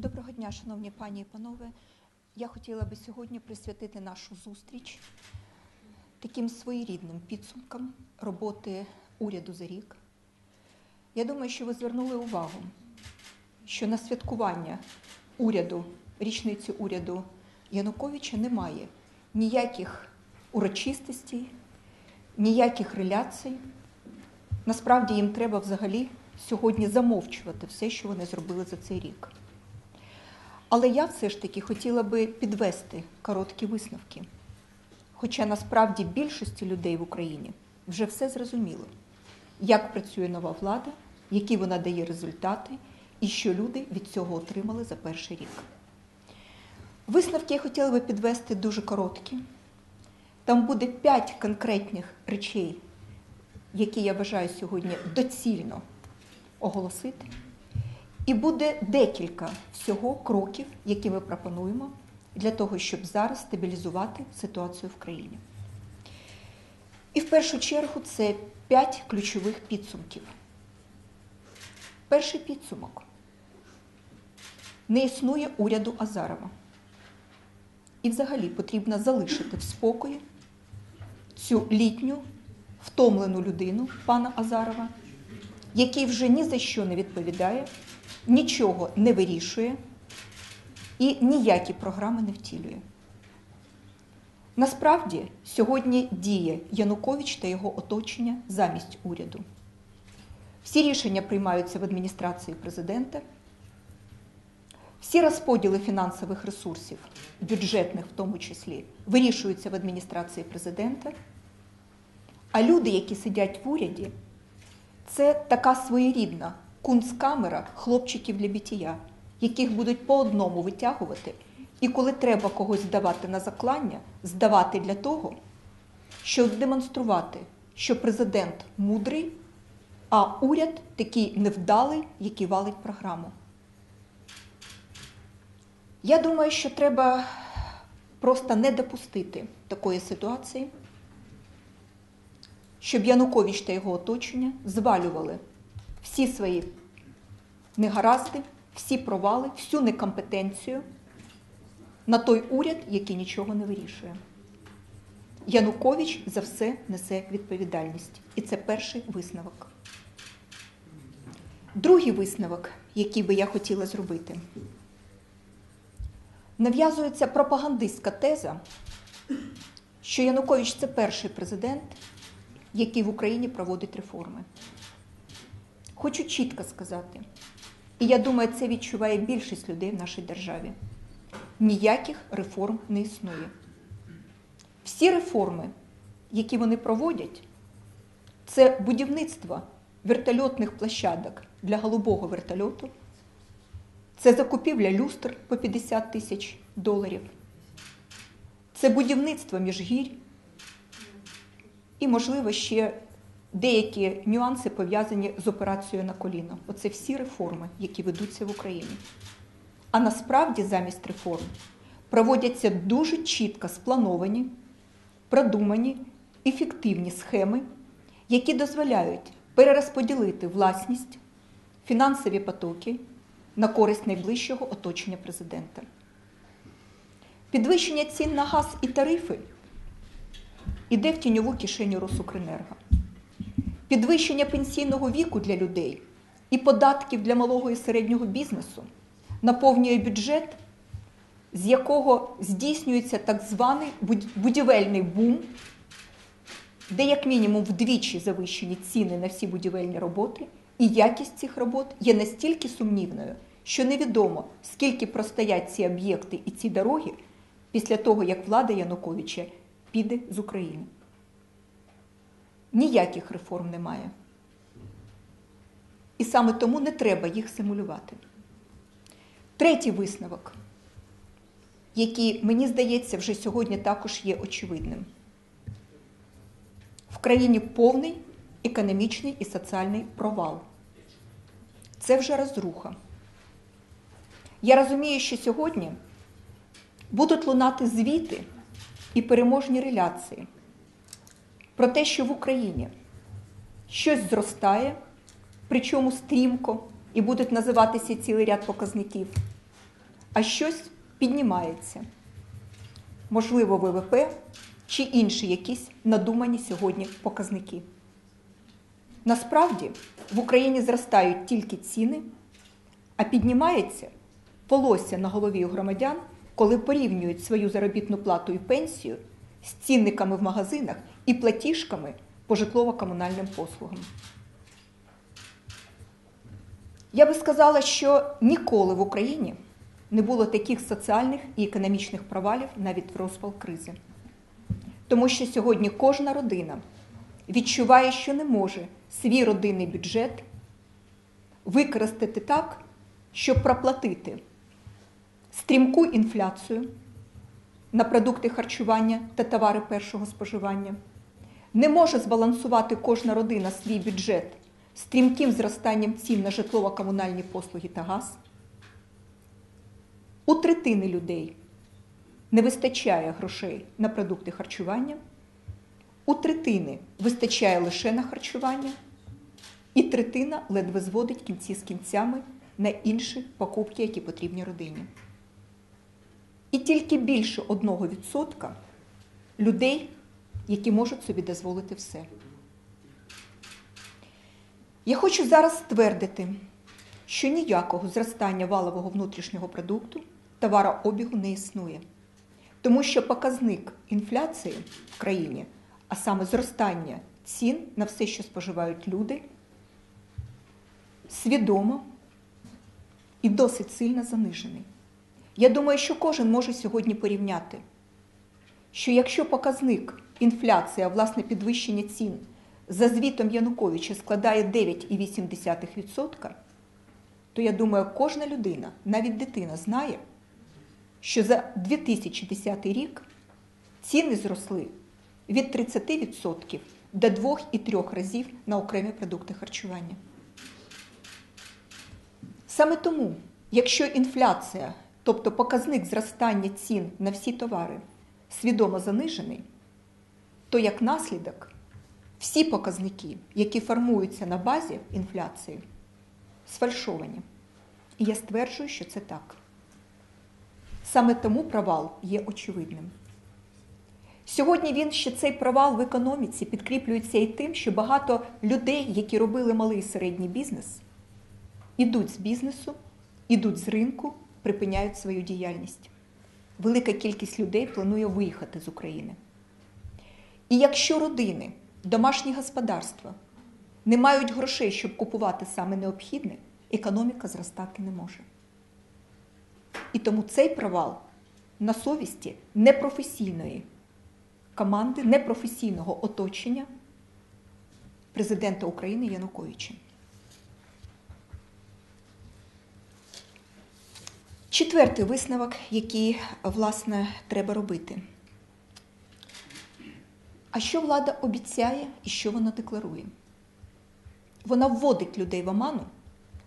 Доброго дня, шановні пані і панове. Я хотіла би сьогодні присвятити нашу зустріч таким своєрідним підсумкам роботи уряду за рік. Я думаю, що ви звернули увагу, що на святкування уряду, річниці уряду Януковича немає ніяких урочистостей, ніяких реляцій. Насправді їм треба взагалі сьогодні замовчувати все, що вони зробили за цей рік. Але я все ж таки хотіла би підвести короткі висновки. Хоча насправді більшості людей в Україні вже все зрозуміло, як працює нова влада, які вона дає результати і що люди від цього отримали за перший рік. Висновки я хотіла би підвести дуже короткі. Там буде п'ять конкретних речей, які я вважаю сьогодні доцільно оголосити. І буде декілька всього кроків, які ми пропонуємо для того, щоб зараз стабілізувати ситуацію в країні. І в першу чергу це п'ять ключових підсумків. Перший підсумок. Не існує уряду Азарова. І взагалі потрібно залишити в спокої цю літню, втомлену людину пана Азарова, який вже ні за що не відповідає, нічого не вирішує і ніякі програми не втілює. Насправді, сьогодні діє Янукович та його оточення замість уряду. Всі рішення приймаються в адміністрації президента. Всі розподіли фінансових ресурсів, бюджетних в тому числі, вирішуються в адміністрації президента. А люди, які сидять в уряді, це така своєрідна кунсткамера хлопчиків для бітія, яких будуть по одному витягувати, і коли треба когось здавати на заклання, здавати для того, щоб демонструвати, що президент мудрий, а уряд такий невдалий, який валить програму. Я думаю, що треба просто не допустити такої ситуації, щоб Янукович та його оточення звалювали всі свої негаразди, всі провали, всю некомпетенцію на той уряд, який нічого не вирішує. Янукович за все несе відповідальність. І це перший висновок. Другий висновок, який би я хотіла зробити, нав'язується пропагандистська теза, що Янукович це перший президент, який в Україні проводить реформи. Хочу чітко сказати, і я думаю, це відчуває більшість людей в нашій державі. Ніяких реформ не існує. Всі реформи, які вони проводять, це будівництво вертольотних площадок для голубого вертольоту, це закупівля люстр по 50 тисяч доларів, це будівництво міжгірь і, можливо, ще деякі нюанси пов'язані з операцією на коліно. Оце всі реформи, які ведуться в Україні. А насправді замість реформ проводяться дуже чітко сплановані, продумані, ефективні схеми, які дозволяють перерозподілити власність, фінансові потоки на користь найближчого оточення президента. Підвищення цін на газ і тарифи іде в тіньову кишеню Росукренерго. Підвищення пенсійного віку для людей і податків для малого і середнього бізнесу наповнює бюджет, з якого здійснюється так званий будівельний бум, де, як мінімум, вдвічі завищені ціни на всі будівельні роботи, і якість цих робот є настільки сумнівною, що невідомо, скільки простоять ці об'єкти і ці дороги після того, як влада Януковича піде з України. Ніяких реформ немає. І саме тому не треба їх симулювати. Третій висновок, який, мені здається, вже сьогодні також є очевидним. В країні повний економічний і соціальний провал. Це вже розруха. Я розумію, що сьогодні будуть лунати звіти і переможні реляції про те, що в Україні щось зростає, причому стрімко, і будуть називатися цілий ряд показників. а щось піднімається. Можливо, ВВП чи інші якісь надумані сьогодні показники. Насправді в Україні зростають тільки ціни, а піднімається волосся на голові у громадян, коли порівнюють свою заробітну плату і пенсію з цінниками в магазинах і платіжками по житлово-комунальним послугам. Я би сказала, що ніколи в Україні не було таких соціальних і економічних провалів навіть в розпал кризи. Тому що сьогодні кожна родина відчуває, що не може свій родинний бюджет використати так, щоб проплатити стрімку інфляцію на продукти харчування та товари першого споживання. Не може збалансувати кожна родина свій бюджет стрімким зростанням цін на житлово-комунальні послуги та газ. У третини людей не вистачає грошей на продукти харчування, у третини вистачає лише на харчування, і третина ледве зводить кінці з кінцями на інші покупки, які потрібні родині. І тільки більше 1% людей, які можуть собі дозволити все. Я хочу зараз ствердити, що ніякого зростання валового внутрішнього продукту товарообігу не існує, тому що показник інфляції в країні, а саме зростання цін на все, що споживають люди, свідомо і досить сильно занижений. Я думаю, що кожен може сьогодні порівняти, що якщо показник інфляції, а власне підвищення цін за звітом Януковича складає 9,8%, то я думаю, кожна людина, навіть дитина, знає, що за 2010 рік ціни зросли від 30% до 2,3 разів на окремі продукти харчування. Саме тому, якщо інфляція, тобто показник зростання цін на всі товари, свідомо занижений, то як наслідок всі показники, які формуються на базі інфляції, сфальшовані. І я стверджую, що це так. Саме тому провал є очевидним. Сьогодні він ще цей провал в економіці підкріплюється і тим, що багато людей, які робили малий і середній бізнес, ідуть з бізнесу, ідуть з ринку, припиняють свою діяльність. Велика кількість людей планує виїхати з України. І якщо родини, домашні господарства не мають грошей, щоб купувати саме необхідне, економіка зростати не може. І тому цей провал на совісті непрофесійної команди, непрофесійного оточення президента України Януковича. Четвертий висновок, який, власне, треба робити. А що влада обіцяє і що вона декларує? Вона вводить людей в оману,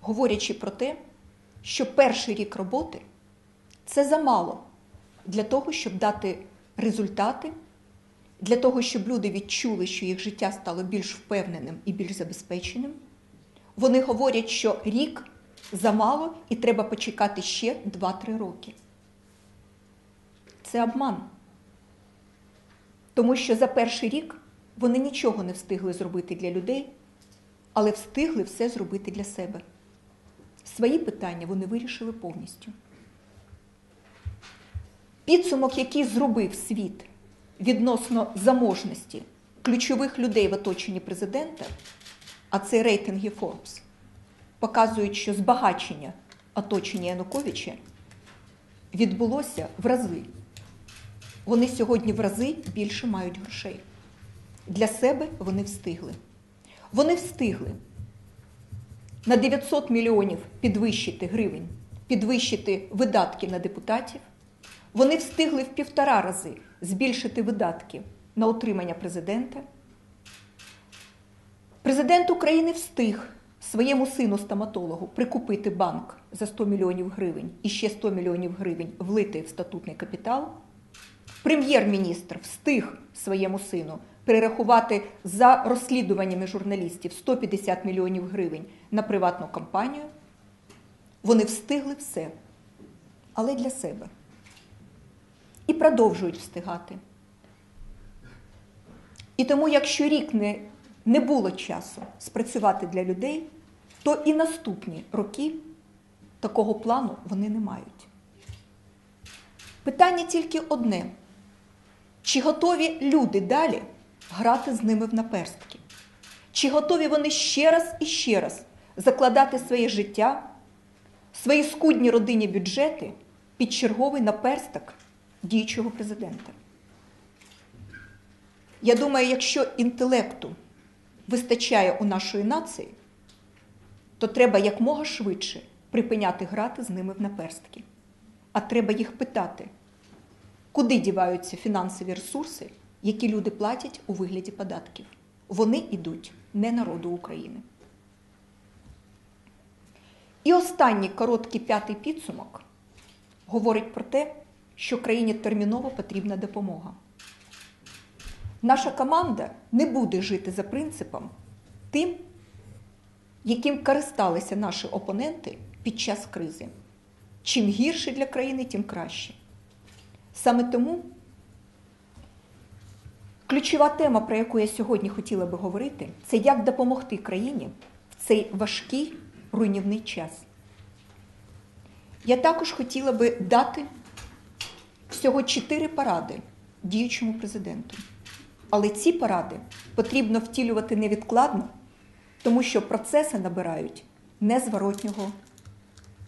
говорячи про те, що перший рік роботи це замало для того, щоб дати результати, для того, щоб люди відчули, що їх життя стало більш впевненим і більш забезпеченим. Вони говорять, що рік замало і треба почекати ще 2-3 роки. Це обман. Тому що за перший рік вони нічого не встигли зробити для людей, але встигли все зробити для себе. Свої питання вони вирішили повністю. Підсумок, який зробив світ відносно заможності ключових людей в оточенні президента, а це рейтинги Forbes, показують, що збагачення оточення Януковича відбулося в рази. Вони сьогодні в рази більше мають грошей. Для себе вони встигли. Вони встигли на 900 мільйонів підвищити гривень, підвищити видатки на депутатів. Вони встигли в півтора рази збільшити видатки на утримання президента. Президент України встиг своєму сину стоматологу прикупити банк за 100 мільйонів гривень і ще 100 мільйонів гривень влити в статутний капітал. Прем'єр-міністр встиг своєму сину перерахувати за розслідуваннями журналістів 150 мільйонів гривень на приватну компанію. Вони встигли все. але для себе. І продовжують встигати. І тому, якщо рік не, не було часу спрацювати для людей, то і наступні роки такого плану вони не мають. Питання тільки одне: чи готові люди далі грати з ними в наперстки? Чи готові вони ще раз і ще раз закладати своє життя, свої скудні родинні бюджети під черговий наперсток діючого президента? Я думаю, якщо інтелекту вистачає у нашої нації, то треба якмога швидше припиняти грати з ними в наперстки. А треба їх питати, куди діваються фінансові ресурси, які люди платять у вигляді податків. Вони йдуть не народу України. І останній короткий п'ятий підсумок говорить про те, що країні терміново потрібна допомога. Наша команда не буде жити за принципом тим, яким користалися наші опоненти під час кризи. Чим гірше для країни, тим краще. Саме тому ключова тема, про яку я сьогодні хотіла би говорити, це як допомогти країні в цей важкий руйнівний час. Я також хотіла би дати всього чотири поради діючому президенту. Але ці поради потрібно втілювати невідкладно, тому що процеси набирають незворотнього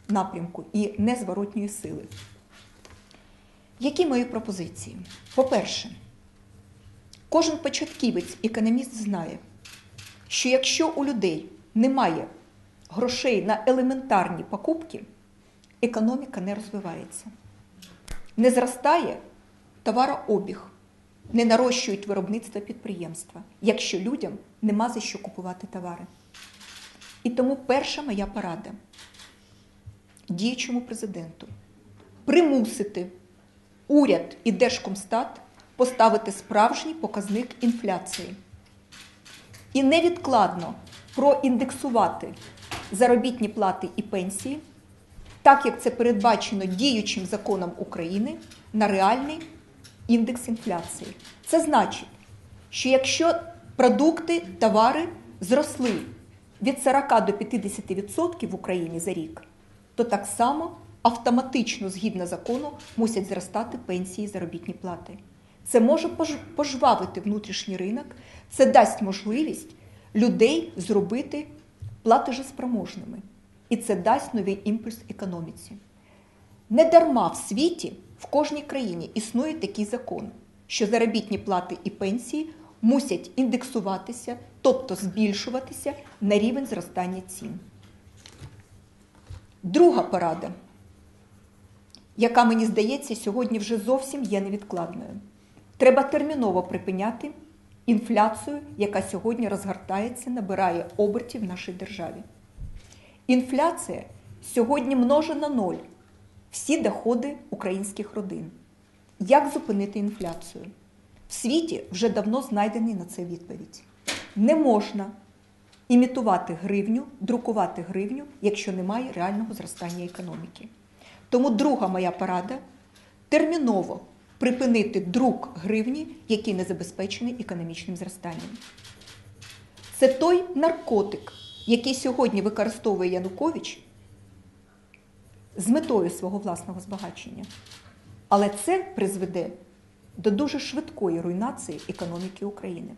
напрямку і незворотньої сили. Які мої пропозиції? По-перше, кожен початківець економіст знає, що якщо у людей немає грошей на елементарні покупки, економіка не розвивається. Не зростає товарообіг, не нарощують виробництво підприємства, якщо людям нема за що купувати товари. І тому перша моя порада діючому президенту примусити уряд і Держкомстат поставити справжній показник інфляції і невідкладно проіндексувати заробітні плати і пенсії, так як це передбачено діючим законом України на реальний індекс інфляції. Це значить, що якщо продукти, товари зросли від 40 до 50% в Україні за рік, то так само автоматично, згідно закону, мусять зростати пенсії і заробітні плати. Це може пожвавити внутрішній ринок, це дасть можливість людей зробити платежеспроможними. І це дасть новий імпульс економіці. Не дарма в світі в кожній країні існує такий закон, що заробітні плати і пенсії мусять індексуватися, тобто збільшуватися на рівень зростання цін. Друга порада, яка мені здається, сьогодні вже зовсім є невідкладною. Треба терміново припиняти інфляцію, яка сьогодні розгортається, набирає обертів в нашій державі. Інфляція сьогодні множе на ноль всі доходи українських родин. Як зупинити інфляцію? В світі вже давно знайдений на це відповідь. Не можна імітувати гривню, друкувати гривню, якщо немає реального зростання економіки. Тому друга моя порада терміново припинити друк гривні, який не забезпечений економічним зростанням. Це той наркотик, який сьогодні використовує Янукович з метою свого власного збагачення. Але це призведе до дуже швидкої руйнації економіки України.